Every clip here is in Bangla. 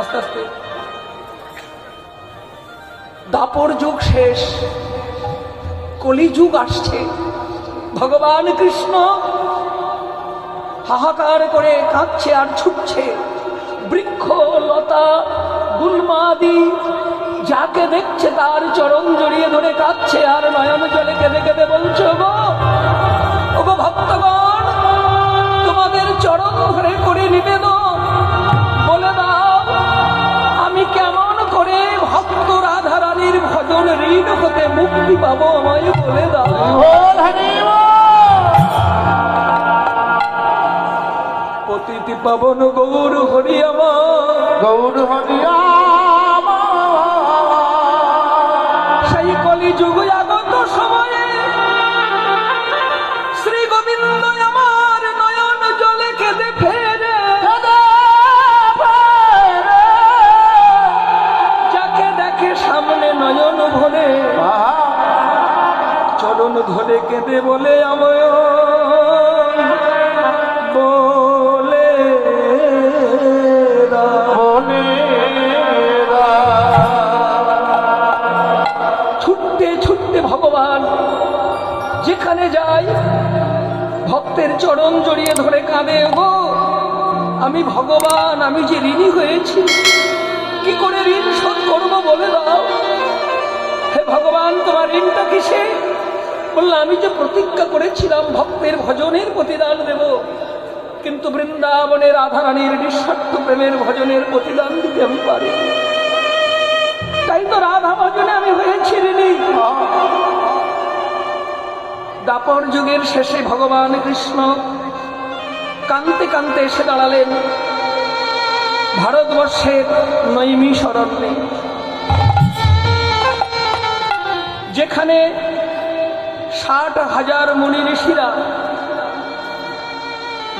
আস্তে আস্তে। দাপর যুগ শেষ, কলিযুগ আসছে। ভগবান কৃষ্ণ হাহাকার করে কাঁদছে আর ছুটছে। বৃক্ষ, লতা, গুলমাদি, যাকে দেখছে তার চরণ জড়িয়ে ধরে কাঁদছে আর নয়ন জলে কেঁদে কেঁদে বলছে গো ওগো ভক্তগণ, তোমাদের চরণ ধরে করে নিবেদন। রানীর ঋণ হতে মুক্তি পাবো আমায় বলে দাও। পতিতি পাবন গৌর হরি আমার। গৌর হরিয়া বলে আমায় বলে। ছুটতে ছুটতে ভগবান যেখানে যাই ভক্তের চরণ জড়িয়ে ধরে কাঁদে গো আমি ভগবান আমি যে ঋণী হয়েছি কি করে ঋণ শোধ করব বলে দাও? হে ভগবান তোমার ঋণটা কিসে? বলল, আমি যে প্রতিজ্ঞা করেছিলাম ভক্তের ভজনের প্রতিদান দেব, কিন্তু বৃন্দাবনের রাধারানীর নিঃস্বার্থ প্রেমের ভজনের প্রতিদান দিতে আমি পারি তাই তো রাধা ভজনে আমি হয়েছি ঋণী। দাপর যুগের শেষে ভগবান কৃষ্ণ কান্তে কান্তে এসে দাঁড়ালেন। ভারতবর্ষের নৈমি শরণ্যে যেখানে ষাট হাজার মুনি ঋষিরা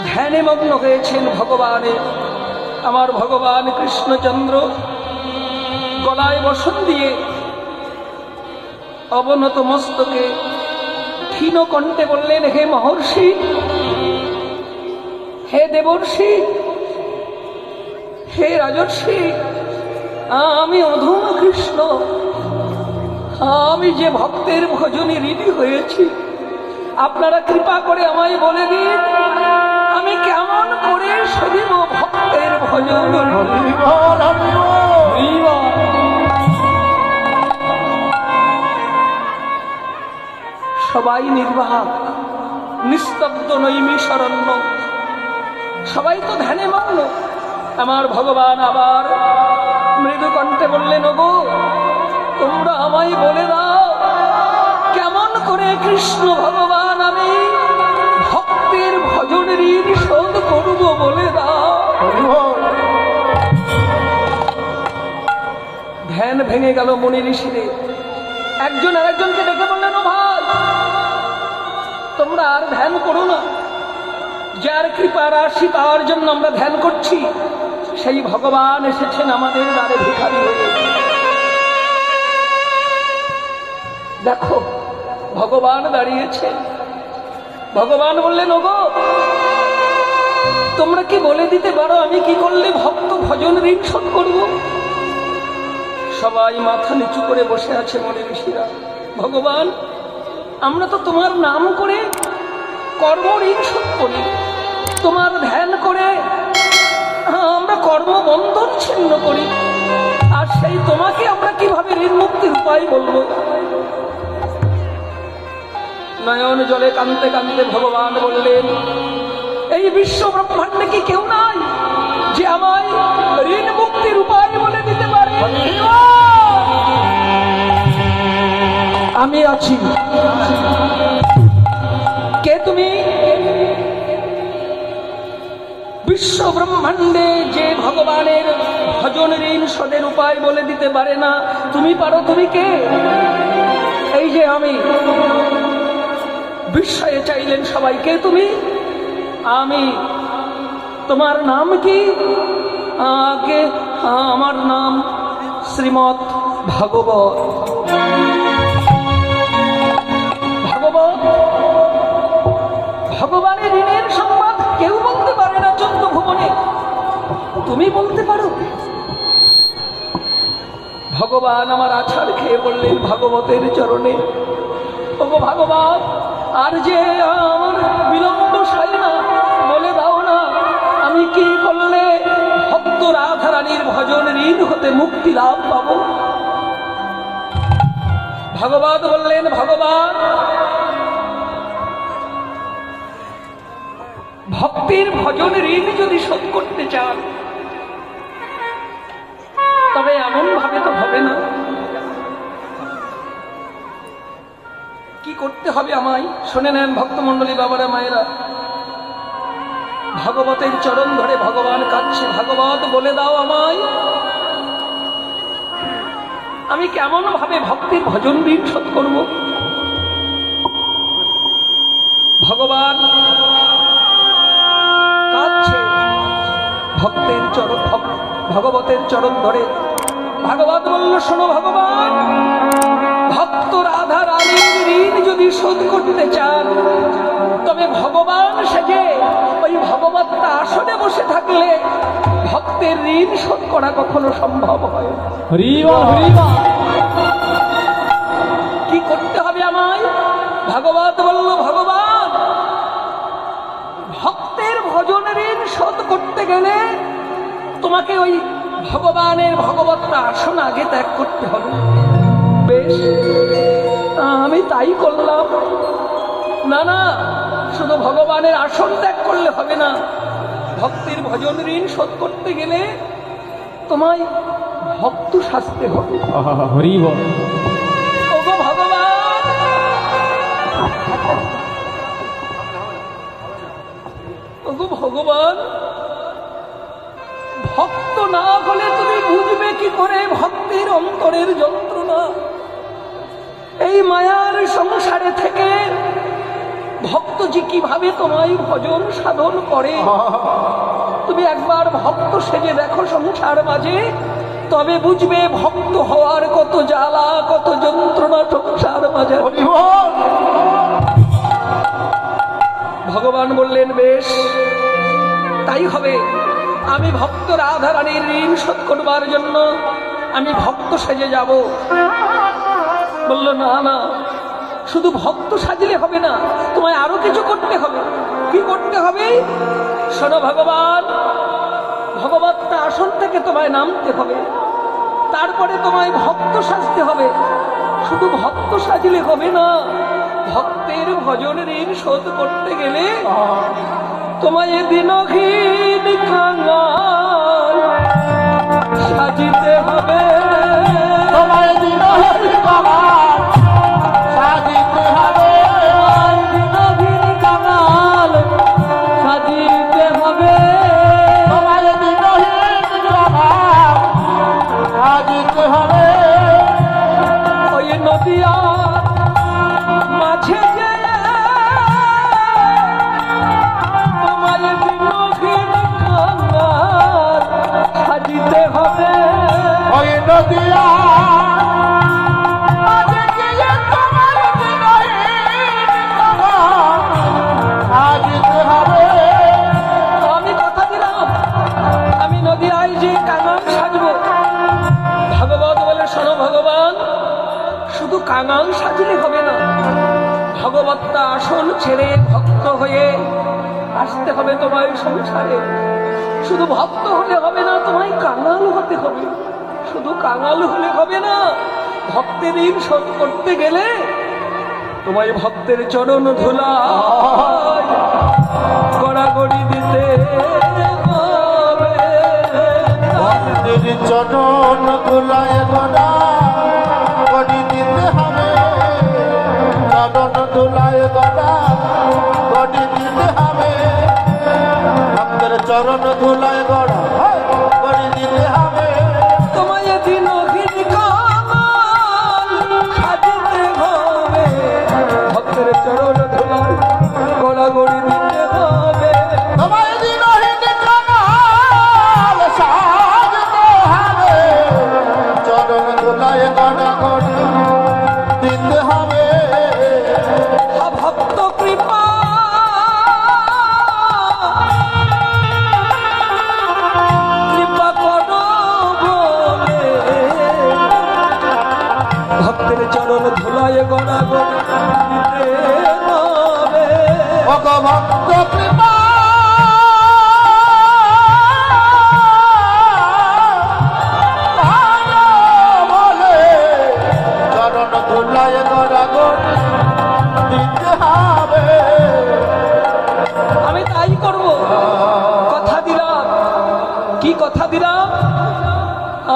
ধ্যানে মগ্ন হয়েছেন ভগবানের আমার ভগবান কৃষ্ণচন্দ্র গলায় বসন দিয়ে অবনত মস্তকে ক্ষীণ কণ্ঠে বললেন, হে মহর্ষি, হে দেবর্ষি, হে রাজর্ষি, আমি অধম কৃষ্ণ। আমি যে ভক্তের ভজনে ঋণী হয়েছি, আপনারা কৃপা করে আমায় বলে দিন, আমি কেমন করে সদিব ভক্তের ভজন সবাই নির্বাহ, নিস্তব্ধ নৈমি শরণ্য। সবাই তো ধ্যানে মগ্ন। আমার ভগবান আবার মৃদু কণ্ঠে বললেন, ওগো তোমরা আমায় বলে দাও, কেমন করে কৃষ্ণ ভগবান আমি ভক্তের ভজন ঋণ শোধ করব বলে দাও। ধ্যান ভেঙে গেল মনি ঋষিদের। একজন আরেকজনকে ডেকে বললেন ভাই, তোমরা আর ধ্যান করো না। যার কৃপার আশি পাওয়ার জন্য আমরা ধ্যান করছি, সেই ভগবান এসেছেন আমাদের দ্বারে ভিখারি হয়ে। দেখো, ভগবান দাঁড়িয়েছে। ভগবান বললেন, ওগো, তোমরা কি বলে দিতে পারো? আমি কি করলে ভক্ত ভজন ঋণ শোধ করব? সবাই মাথা নিচু করে বসে আছে মনে ঋষিরা। ভগবান, আমরা তো তোমার নাম করে কর্ম ঋণ শোধ করি, তোমার ধ্যান করে আমরা কর্মবন্ধন ছিন্ন করি। আর সেই তোমাকে আমরা কীভাবে ঋণ মুক্তির উপায় বলব? নয়ন জলে কানতে কানতে ভগবান বললেন, এই বিশ্ব ব্রহ্মাণ্ডে কি কেউ নাই যে আমায় ঋণ মুক্তির উপায় বলে দিতে পারে? আমি আছি। কে তুমি? বিশ্ব ব্রহ্মাণ্ডে যে ভগবানের ভজন ঋণ সদের উপায় বলে দিতে পারে না, তুমি পারো, তুমি কে? এই যে আমি। বিস্ময়ে চাইলেন সবাইকে তুমি? আমি, তোমার নাম কি? আগে, আমার নাম শ্রীমৎ ভাগবত। ভাগবত, ভগবানের ঋণের সংবাদ কেউ বলতে পারে না চন্দ্র ভুবনে। তুমি বলতে পারো? ভগবান আমার আছাড় খেয়ে বললেন ভাগবতের চরণে। ওগো ভাগবত আর যে আমার বিলম্ব সাই না, বলে দাও না, আমি কি করলে ভক্ত রাধারানীর ভজন ঋণ হতে মুক্তি লাভ পাবো? ভগবান বললেন, ভগবান, ভক্তির ভজন ঋণ যদি শোধ করতে চান, তবে এমন ভাবে তো হবে না। করতে হবে আমায়? শুনে নেন ভক্তমন্ডলী বাবারা, মায়েরা। ভাগবতের চরণ ধরে ভগবান কাঁদছে, ভাগবত, বলে দাও আমায়। আমি কেমন ভাবে ভক্তির ভজন শোধ করব? ভগবান কাঁদছে। ভক্তের চরণ ভগবতের চরণ ধরে। ভাগবত বলল, শোনো ভগবান ভক্ত রাধা রানীর ঋণ যদি শোধ করতে চান তবে ভগবান সেজে ওই ভগবতটা আসনে বসে থাকলে ভক্তের ঋণ শোধ করা কখনো সম্ভব হয় কি করতে হবে আমায়? ভাগবত বলল ভগবান ভক্তের ভজন ঋণ শোধ করতে গেলে তোমাকে ওই ভগবানের ভগবতটা আসন আগে ত্যাগ করতে হবে। বেশ। আমি তাই করলাম। না না শুধু ভগবানের আসন ত্যাগ করলে হবে না। ভক্তির ভজন ঋণ শোধ করতে গেলে তোমায় ভক্ত সাজতে হবে। ভগবান! ভক্ত না হলে তুমি বুঝবে কি করে? যে কীভাবে তোমায় ভজন সাধন করে। তুমি একবার ভক্ত সেজে দেখো সংসার মাঝে তবে বুঝবে ভক্ত হওয়ার কত জ্বালা কত যন্ত্রণা সংসার মাঝে। ভগবান বললেন বেশ তাই হবে। আমি ভক্ত রাধা রানীর ঋণ শোধ করবার জন্য আমি ভক্ত সেজে যাব। বলল না না শুধু ভক্ত সাজলে হবে না, তোমায় আরও কিছু করতে হবে। কি করতে হবে? শোনো ভগবান ভগবতটা আসন থেকে তোমায় নামতে হবে। তারপরে তোমায় ভক্ত সাজতে হবে। শুধু ভক্ত সাজলে হবে না, ভক্তের ভজন ঋণ শোধ করতে গেলে তোমায় কাঙ্গাল সাজিতে হবে। তোমায় দিন ওই শুধু কাঙাল হলে হবে না, ভক্তের ঋণ করতে গেলে তোমায় ভক্তের চরণ ধুলা গড়াগড়ি দিতে ভক্তের চরণ গুলায় গোড়া করি দিতে হবে। চরণ দুলায় গোড়া করি দিতে হবে। ভক্তের চরণ ধুলায় গড়া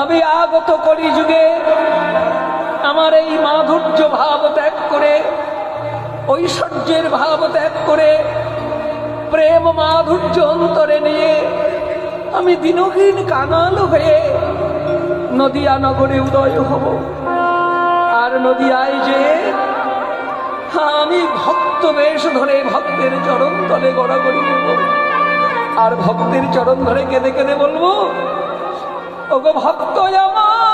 আমি আগত কলি যুগে। আমার এই মাধুর্য ভাব ত্যাগ করে, ঐশ্বর্যের ভাব ত্যাগ করে, প্রেম মাধুর্য অন্তরে নিয়ে আমি দিনহীন কানাল হয়ে নদিয়া নগরে উদয় হব। আর নদিয়ায় যে আমি ভক্ত বেশ ধরে ভক্তের চরণ তলে গড়াগড়ি দেব আর ভক্তের চরণ ধরে কেঁদে কেঁদে বলব ওগো ভক্ত আমায়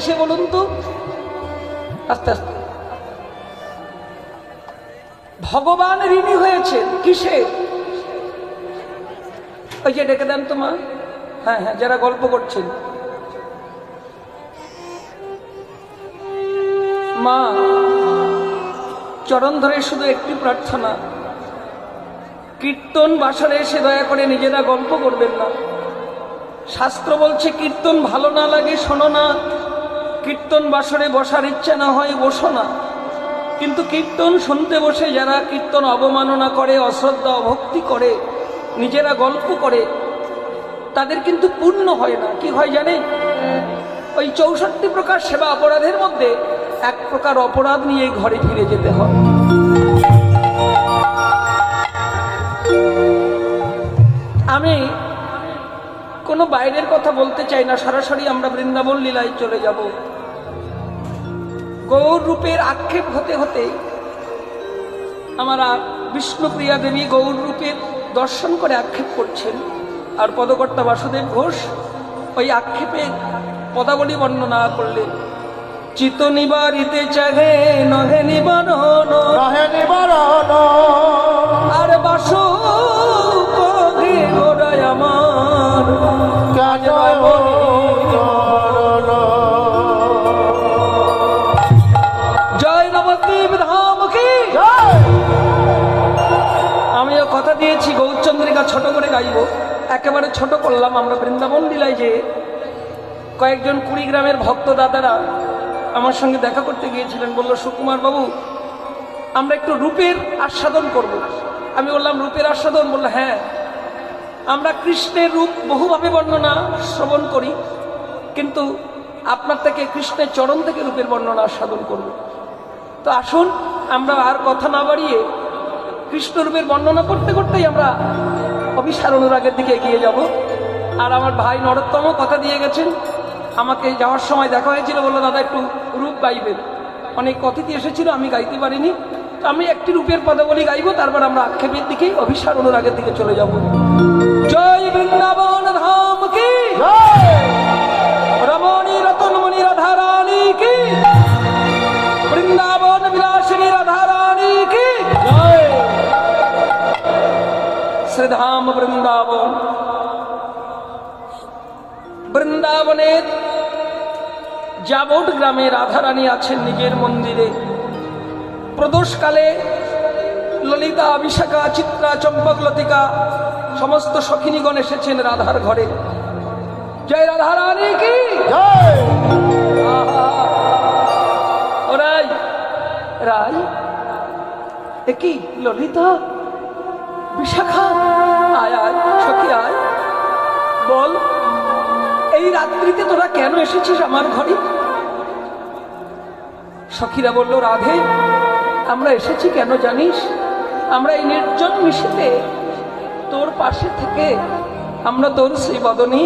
কিসে বলুন তো। আস্তে আস্তে। ভগবান ঋণী হয়েছেন কিসে? ওই যে ডেকে দেন তোমার হ্যাঁ হ্যাঁ যারা গল্প করছেন। মা চরণ ধরে শুধু একটি প্রার্থনা। কীর্তন বাসরে এসে দয়া করে নিজেরা গল্প করবেন না। শাস্ত্র বলছে, কীর্তন ভালো না লাগে, শোনো না। কীর্তন বাসরে বসার ইচ্ছা না হয় বসো না। কিন্তু কীর্তন শুনতে বসে যারা কীর্তন অবমাননা করে, অশ্রদ্ধা অভক্তি করে, নিজেরা গল্প করে, তাদের কিন্তু পূর্ণ হয় না। কি হয় জানেন? ওই চৌষট্টি প্রকার সেবা অপরাধের মধ্যে এক প্রকার অপরাধ নিয়ে ঘরে ফিরে যেতে হয়। আমি কোনো বাইরের কথা বলতে চাই না, সরাসরি আমরা বৃন্দাবন লীলায় চলে যাব। গৌর রূপের আক্ষেপ হতে হতে আমার বিষ্ণুপ্রিয়া দেবী গৌর রূপের দর্শন করে আক্ষেপ করছেন। আর পদকর্তা বাসুদেব ঘোষ ওই আক্ষেপের পদাবলী বর্ণনা করলেন চিত নিবারিতে চাহে নহে নিবারণ। নহে নিবারণ। আর বাসু কহে গোড়ায় আমার। কেন কথা গৌরচন্দ্রিকা ছোট করে গাইব। একেবারে ছোট করলাম আমরা বৃন্দাবন লীলায় যে কয়েকজন কুড়িগ্রামের ভক্ত দাদারা আমার সঙ্গে দেখা করতে গিয়েছিলেন, বলল, সুকুমার বাবু, আমরা একটু রূপের আস্বাদন করব। আমি বললাম, রূপের আস্বাদন? বলল হ্যাঁ আমরা কৃষ্ণের রূপ বহুভাবে বর্ণনা, শ্রবণ করি, কিন্তু আপনার থেকে কৃষ্ণের চরণ থেকে রূপের বর্ণনা আস্বাদন করব। তো আসুন, আমরা আর কথা না বাড়িয়ে কৃষ্ণরূপের বর্ণনা করতে করতেই আমরা অবিসার অনুরাগের দিকে এগিয়ে যাব। আর আমার ভাই নরোত্তম কথা দিয়ে গেছেন আমাকে যাওয়ার সময় দেখা হয়েছিল বলল দাদা একটু রূপ গাইবেন। অনেক অতিথি এসেছিল আমি গাইতে পারিনি। তো আমি একটি রূপের পদাবলী গাইবো তারপর আমরা আক্ষেপের দিকে অভিসার অনুরাগের দিকে চলে যাব। জয় বৃন্দাবন ধাম কি? রমণী রতনমণি রাধা রানী কি? শ্রীধাম বৃন্দাবন বৃন্দাবনের জাবট গ্রামে রাধারানী আছেন নিজের মন্দিরে প্রদোষকালে ললিতা বিশাখা চিত্রা চম্পক লতিকা সমস্ত সখিনীগণ এসেছেন রাধার ঘরে জয় রাধারানী কি ও রাই কি ললিতা বিশাখা, আয় আয়, সখী, আয়। বল, এই রাত্রিতে তোরা কেন এসেছিস আমার ঘরে? সখীরা বলল, রাধে, আমরা এসেছি কেন জানিস? আমরা এই নির্জন মিশিতে তোর পাশে থেকে আমরা তোর শ্রী বদনী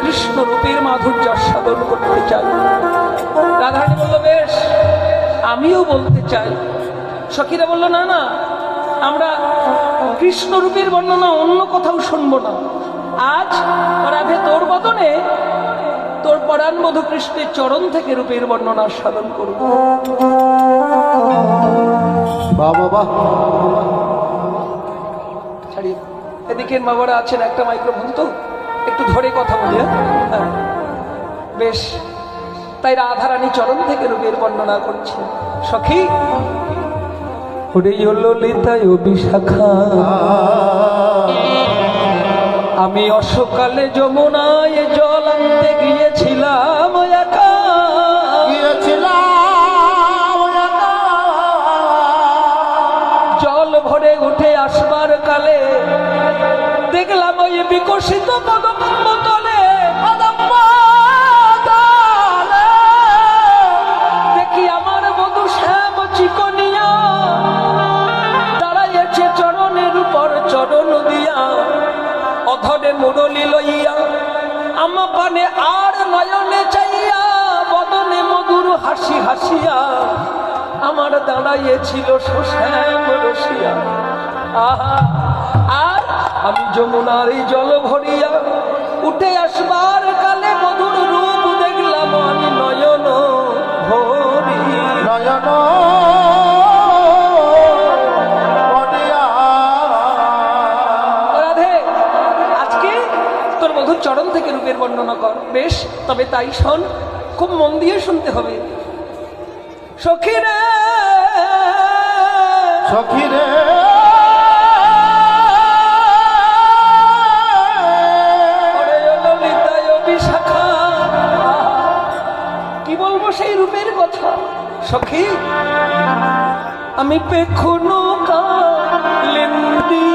কৃষ্ণ রূপের মাধুর্য আস্বাদন করতে চাই। রাধারানী বলল, বেশ, আমিও বলতে চাই। সখীরা বলল, না না, আমরা কৃষ্ণ রূপের বর্ণনা অন্য কোথাও শুনব না। আজ রাধে তোর বদনে তোর পরাণ মধু কৃষ্ণের চরণ থেকে রূপের বর্ণনা সাধন করব। বাবা বাহ ছাড়িয়ে এদিকে বাবারা আছেন একটা মাইক্রোফোন তো। একটু ধরে কথা বলি হ্যাঁ? হ্যাঁ। বেশ। তাই রাধারানী চরণ থেকে রূপের বর্ণনা করছে। সখী ওরে ললিতায় বিশাখা আমি অসকালে যমুনায় জল আনতে গিয়েছিলাম হাসিয়া আমার দাঁড়াইয়েছিল সুশ্যাম রসিয়া। আহা আর আমি যমুনার এই জল ভরিয়া উঠে আসবার কালে মধুর রূপ দেখলাম আমি নয়ন ভরি নয়ন রাধে আজকে তোর মধুর চরণ থেকে রূপের বর্ণনা কর। বেশ তবে তাই শোন খুব মন দিয়ে শুনতে হবে। সখী রে সখী রে ওরে ও ললিতায় ও বিশাখা কি বলব সেই রূপের কথা? সখী আমি পেখুনো কালিন্দি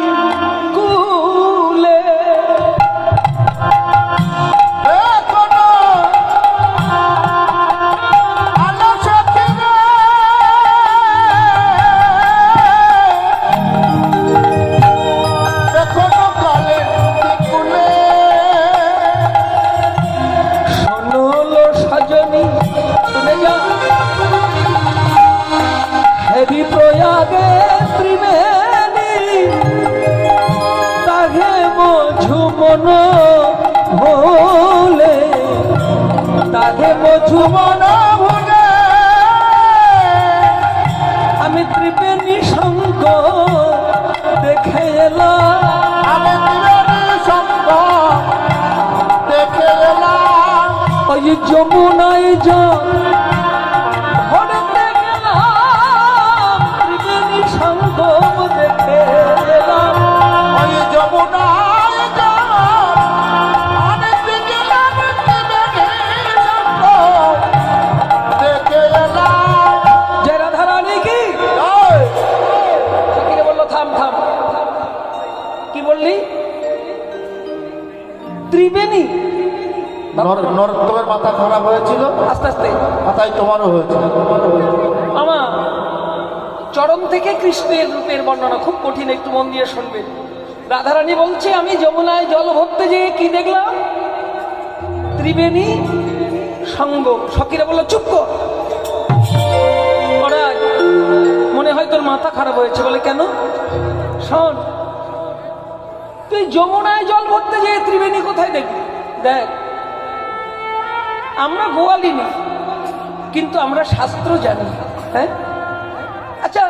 যমুনায় জল নরোত্তমের মাথা খারাপ হয়েছিল? আস্তে আস্তে। মাথায় তোমারও হয়েছিল। আমা চরণ থেকে কৃষ্ণের রূপের বর্ণনা খুব কঠিন একটু মন দিয়ে শুনবেন। রাধারানী বলছে আমি যমুনায় জল ভরতে যেয়ে কি দেখলাম? ত্রিবেণী সঙ্গ। সখীরা বলল চুপ কর। মনে হয় তোর মাথা খারাপ হয়েছে। বলে কেন? শোন তুই যমুনায় জল ভরতে যেয়ে ত্রিবেণী কোথায় দেখবি দেখ আমরা গোয়ালি না, কিন্তু আমরা শাস্ত্র জানি হ্যাঁ? আচ্ছা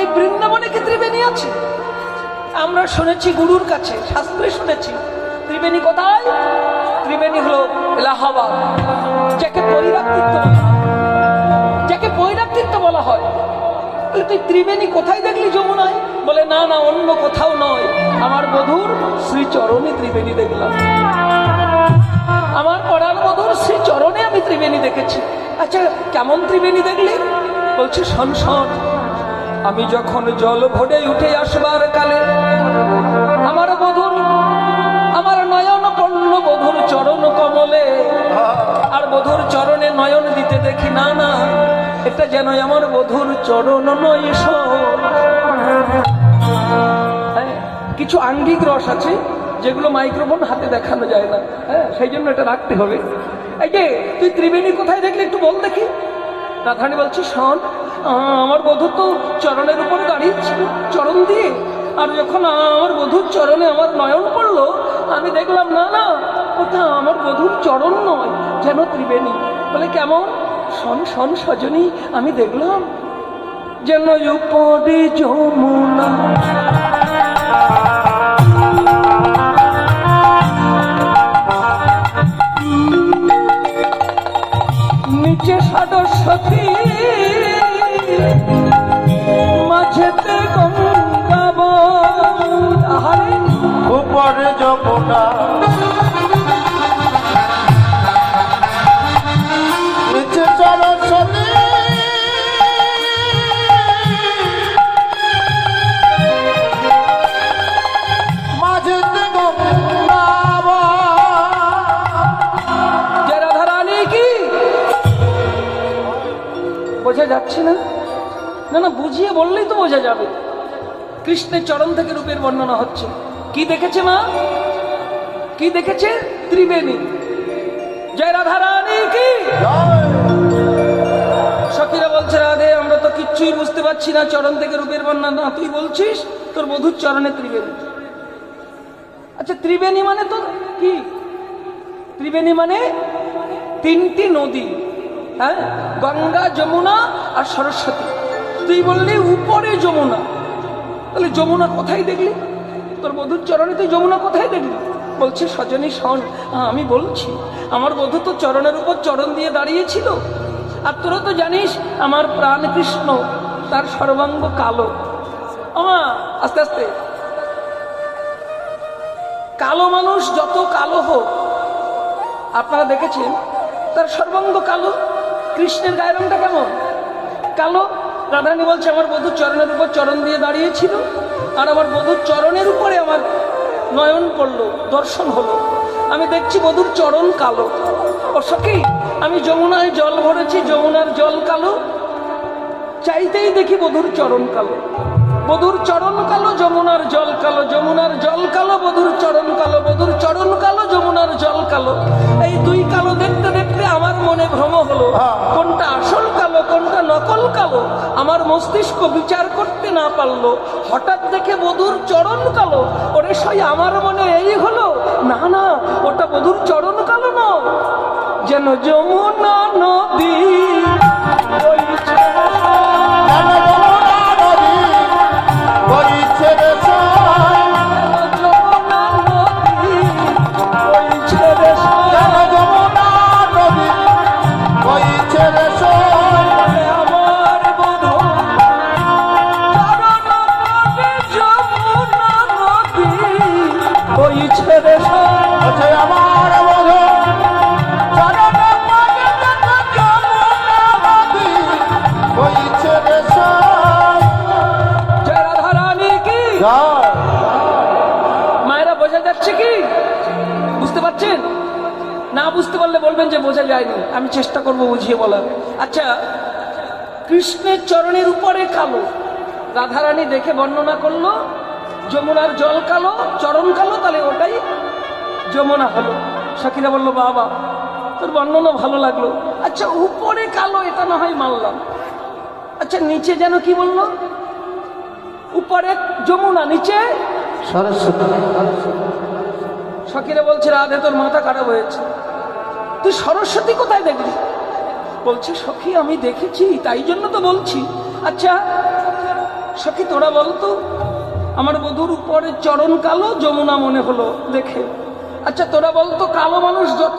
এই বৃন্দাবনে কি ত্রিবেণী আছে? আমরা শুনেছি গুরুর কাছে, শাস্ত্রে শুনেছি। ত্রিবেণী কোথায়? ত্রিবেণী হলো এলাহাবাদ, যাকে হয়। যাকে পরিরাক্তিত্ব বলা হয়। তুই ত্রিবেণী কোথায় দেখলি যমুনায়? বলে, না না, অন্য কোথাও নয়। আমার বধুর শ্রীচরণে ত্রিবেণী দেখলাম। আমার পড়ার মধুর শ্রী চরণে আমি ত্রিবেণী দেখেছি। আচ্ছা কেমন ত্রিবেণী দেখলি? বলছে শোন শোন আমি যখন জল ভরে উঠে আসবার কালে আমার বধুর আমার নয়ন পণ্য বধুর চরণ কমলে আর বধুর চরণে নয়ন দিতে দেখি না না এটা যেন আমার বধুর চরণ নয়। হ্যাঁ, কিছু আঙ্গিক রস আছে? যেগুলো মাইক্রোফোন হাতে দেখানো যায় না। হ্যাঁ সেই জন্য এটা রাখতে হবে। এই যে, তুই ত্রিবেণী কোথায় দেখলি একটু বল দেখি। রাধারানী বলছে, শোন আমার বধূ তো চরণের উপর দাঁড়িয়ে ছিল, চরণ দিয়ে। আর যখন আমার বধূর চরণে আমার নয়ন পড়ল, আমি দেখলাম, না না, ওটা আমার বধূর চরণ নয়, যেন ত্রিবেণী। বলে, কেমন? শোন শোন, সজনী, আমি দেখলাম, যেন উপরে যমুনা। সরস্বতী বোঝা না? না না, বুঝিয়ে বললেই তো বোঝা যাবে। কৃষ্ণের চরণ থেকে রূপের বর্ণনা হচ্ছে। কি দেখেছে মা? কি দেখেছে? ত্রিবেণী। জয় রাধারানী কি? সখীরা বলছে, রাধে, আমরা তো কিচ্ছুই বুঝতে পারছি না, চরণ থেকে রূপের বর্ণনা তুই বলছিস? তোর বধুর চরণে ত্রিবেণী। আচ্ছা ত্রিবেণী মানে তো কি? ত্রিবেণী মানে তিনটি নদী। হ্যাঁ? গঙ্গা, যমুনা আর সরস্বতী। তুই বললি উপরে যমুনা। তাহলে যমুনা কোথায় দেখলি? তোর বধুর চরণে তুই যমুনা কোথায় দেখলি? বলছে, সজনী, শোন আমি বলছি, আমার বধূ তো চরণের উপর চরণ দিয়ে দাঁড়িয়েছিল। আর তোরা তো জানিস, আমার প্রাণ কৃষ্ণ, তার সর্বাঙ্গ কালো। আমা আস্তে আস্তে। কালো মানুষ যত কালো হোক, আপনারা দেখেছেন, তার সর্বাঙ্গ কালো। কৃষ্ণের গায়ের রংটা কেমন? কালো? রাধারানী বলছে, আমার বধূর চরণের উপর চরণ দিয়ে দাঁড়িয়েছিল, আর আমার বধূর চরণের উপরে আমার নয়ন পড়ল, দর্শন হলো। আমি দেখছি বধূর চরণ কালো। ও আমি যমুনায় জল ভরেছি, যমুনার জল কালো। চাইতেই দেখি বধুর চরণ কালো। বধুর চরণ কালো যমুনার জল কালো যমুনার জল কালো বধুর চরণ কালো বধুর চরণ কালো যমুনার জল কালো। এই দুই কালো দেখতে দেখতে আমার মনে ভ্রম হলো। কোনটা আসল কালো কোনটা নকল কালো আমার মস্তিষ্ক বিচার করতে না পারল। হঠাৎ দেখে বধুর চরণ কালো। ওরে সই আমার মনে এই হলো। না না ওটা বধুর চরণ কালো নয়। যেন যমুনা নদী পারছেন না বুঝতে পারলে বলবেন যে বোঝা যায়নি। আমি চেষ্টা করব বুঝিয়ে বলার। আচ্ছা কৃষ্ণের চরণের উপরে কালো। রাধারানী দেখে বর্ণনা করল, যমুনার জল কালো, চরণ কালো, তাহলে ওটাই যমুনা হলো। সখীরা বলল, বাবা, তোর বর্ণনা ভালো লাগল। আচ্ছা উপরে কালো, এটা না হয় মানলাম। আচ্ছা নিচে যেন কি বলল? উপরে যমুনা, নিচে সরস্বতী। সখীরা বলছে, রাধে, তোর মাথা খারাপ হয়েছে। তুই সরস্বতী কোথায় দেখলি? বলছে, সখী, আমি দেখেছি, তাই জন্য তো বলছি। আচ্ছা সখী, তোরা বলতো আমার বধুর উপরে চরণ কালো, যমুনা মনে হলো দেখে। আচ্ছা তোরা বলতো কালো মানুষ যত